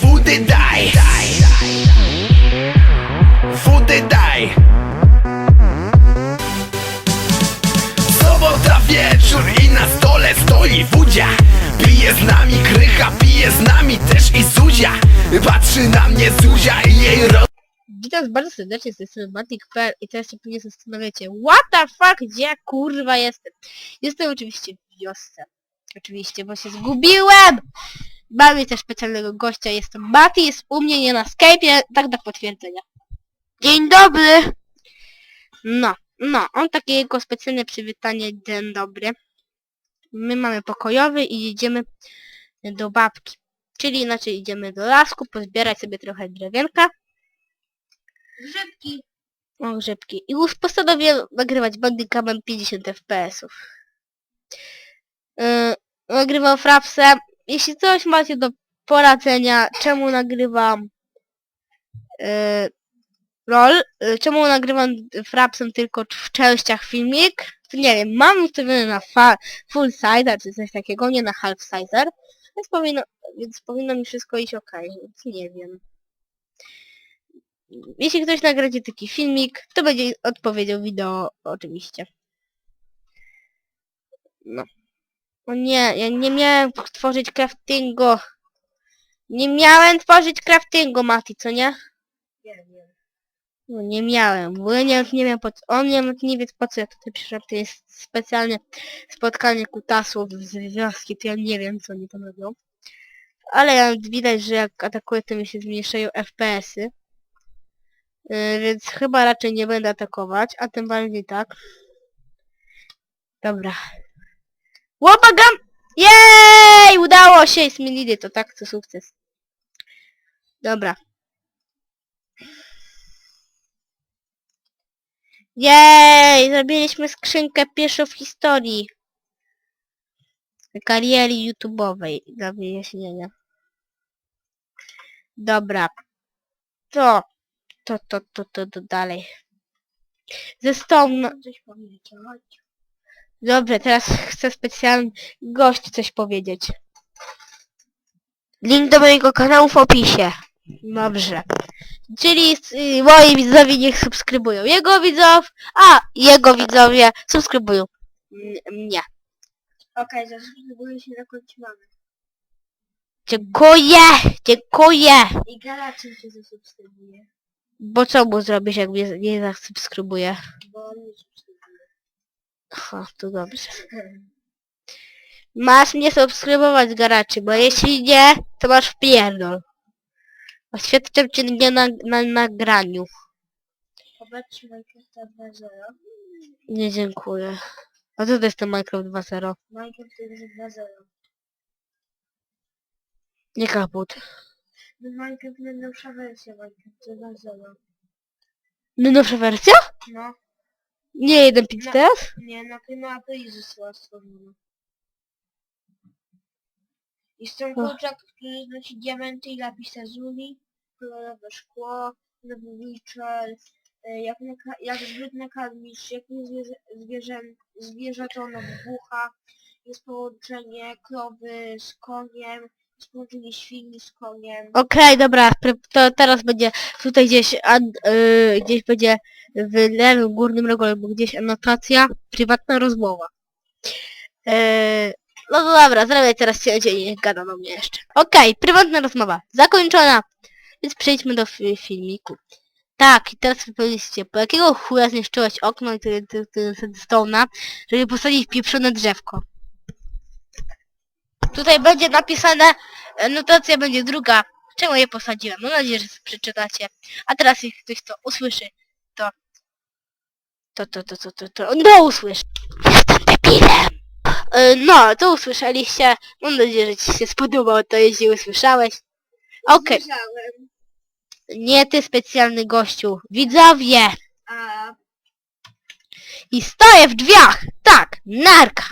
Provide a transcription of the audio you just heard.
Wody daj Wody daj Sobota wieczór i na stole stoi Pije z nami krycha, pije z nami też i Patrzy na mnie i jej. Witam bardzo serdecznie z tej strony i teraz się pewnie zastanawiacie What the fuck, gdzie ja kurwa jestem? Jestem oczywiście w wiosce. Oczywiście, bo się zgubiłem! Mamy też specjalnego gościa, jest to Mati, jest u mnie nie na Skype'ie, tak do potwierdzenia. Dzień dobry! No, no, on takie jego specjalne przywitanie, dzień dobry. My mamy pokojowy i jedziemy do babki. Czyli inaczej idziemy do lasku, pozbierać sobie trochę drewienka. Grzybki. O, grzybki. I już postanowiłem nagrywać Bandicamem 50 FPS-ów. Yy, nagrywam frapsem. Jeśli coś macie do poradzenia, czemu nagrywam yy, LOL, yy, czemu nagrywam frapsem tylko w częściach filmik, to nie wiem, mam ustawiony na full sizer czy coś takiego, nie na half sizer, więc powinno, więc powinno mi wszystko iść ok, więc nie wiem. Jeśli ktoś nagradzi taki filmik, to będzie odpowiedział wideo oczywiście. No. O nie, ja nie miałem tworzyć craftingu. Nie miałem tworzyć craftingu, Mati, co nie? Nie wiem. No nie miałem, bo ja nie, nie wiem po co, on nie, nie wie po co ja tutaj przyszedłem, to jest specjalnie spotkanie kutasów z wioski, to ja nie wiem co oni tam robią. Ale ja widać, że jak atakuję to mi się zmniejszają FPS-y. Yy, więc chyba raczej nie będę atakować, a tym bardziej tak. Dobra. Łopagam! Jej! Udało się! Smilidy to tak, to sukces. Dobra. Jej! Zrobiliśmy skrzynkę pierwszą w historii. Kariery YouTube'owej, dla wyjaśnienia. Dobra. To, to, to, to, to, to dalej. Ze Stone... Coś powiedzieć. Dobrze, teraz chcę specjalny gość coś powiedzieć. Link do mojego kanału w opisie. Dobrze. Czyli y, moi widzowie niech subskrybują jego widzów, a jego widzowie subskrybują m- mnie. Okej, zasubskrybuję się na końcu mamy. Dziękuję! Dziękuję! I Galaczyn się zasubskrybuje, Bo co mu zrobisz, jak mnie nie zasubskrybuje? bo on nie Ha, to dobrze. Masz mnie subskrybować, Garaczy, bo jeśli nie, to masz wpierdol. Oświadczam cię mnie na, na nagraniu. Popatrz Minecrafta 2.0. Nie dziękuję. A co to jest ten Minecraft 2.0? Minecraft to jest 2.0. Nie kaput. No Minecraft najnowsza wersja Minecraft 2.0. Najnowsza wersja? No, Nie 1.5 No. teraz? nie, na tym API została stworzona. Jest tam kurczak, który znosi diamenty i lapis lazuli, kolorowe szkło, nowy witcher, e, jak, naka- jak zbyt nakarmisz, jak nie zwierzę, zwierzę, zwierzę to ono wybucha, jest połączenie krowy z koniem, jest połączenie świni z koniem. Okej, dobra, pr- to teraz będzie tutaj gdzieś, ad, yy, gdzieś będzie w lewym górnym rogu albo gdzieś anotacja, prywatna rozmowa. Yy, no dobra, zrobię teraz cięcie i niech gada do mnie jeszcze. Okej, prywatna rozmowa, zakończona. Więc przejdźmy do fi- filmiku. Tak, i teraz wy powiedzcie, po jakiego chuja zniszczyłeś okno i Stone'a, żeby posadzić pieprzone drzewko? Tutaj będzie napisane, e, notacja będzie druga, czemu je posadziłem. Mam nadzieję, że przeczytacie. A teraz jeśli ktoś to usłyszy, to... To, to, to, to, to, to... No usłyszy! Jestem debilem! E, No, to usłyszeliście. Mam nadzieję, że ci się spodobało to, jeśli usłyszałeś. Okej, Słyszałem, nie ty specjalny gościu. Widzowie! a I stoję w drzwiach! Tak, narka!